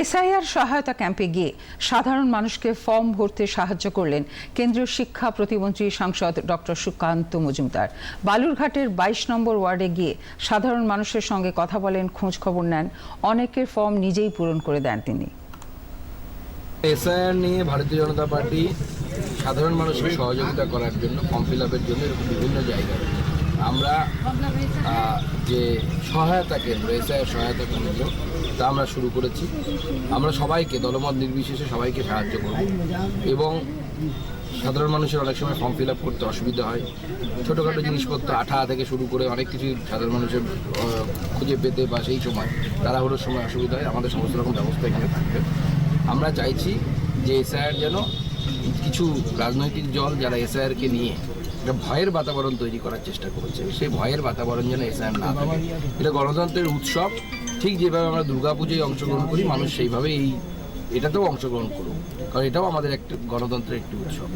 SIR সহায়তা ক্যাম্পে গিয়ে সাধারণ মানুষকে ফর্ম ভরতে সাহায্য করলেন কেন্দ্রীয় শিক্ষা প্রতিমন্ত্রী সাংসদ ডক্টর সুকান্ত মজুমদার। বালুরঘাটের বাইশ নম্বর ওয়ার্ডে গিয়ে সাধারণ মানুষের সঙ্গে কথা বলেন, খোঁজ খবর নেন, অনেকের ফর্ম নিজেই পূরণ করে দেন তিনি। এসআইআর নিয়ে ভারতীয় জনতা পার্টি সাধারণ মানুষকে সহযোগিতা করার জন্য, ফর্ম ফিল আপের জন্য এরকম বিভিন্ন জায়গায়। আমরা যে সহায়তা কেন্দ্র, এসআইআর সহায়তা কেন্দ্র তা আমরা শুরু করেছি। আমরা সবাইকে, দলমত নির্বিশেষে সবাইকে সাহায্য করব। এবং সাধারণ মানুষের অনেক সময় ফর্ম ফিল আপ করতে অসুবিধা হয়। ছোটোখাটো জিনিসপত্র আঠা থেকে শুরু করে অনেক কিছু সাধারণ মানুষের খুঁজে পেতে বা সেই সময় তাড়াহুড়োর সময় অসুবিধা হয়। আমাদের সমস্ত রকম ব্যবস্থা এখানে থাকবে। আমরা চাইছি যে স্যার যেন কিছু রাজনৈতিক দল যারা এসআইআরকে নিয়ে একটা ভয়ের বাতাবরণ তৈরি করার চেষ্টা করছে। সেই ভয়ের বাতাবরণ যেন এসআইআর না থাকে। এটা গণতন্ত্রের উৎসব। ঠিক যেভাবে আমরা দুর্গাপুজোয় অংশগ্রহণ করি, মানুষ সেইভাবে এই এটাতেও অংশগ্রহণ করুক। কারণ এটাও আমাদের একটা গণতন্ত্রের একটি উৎসব।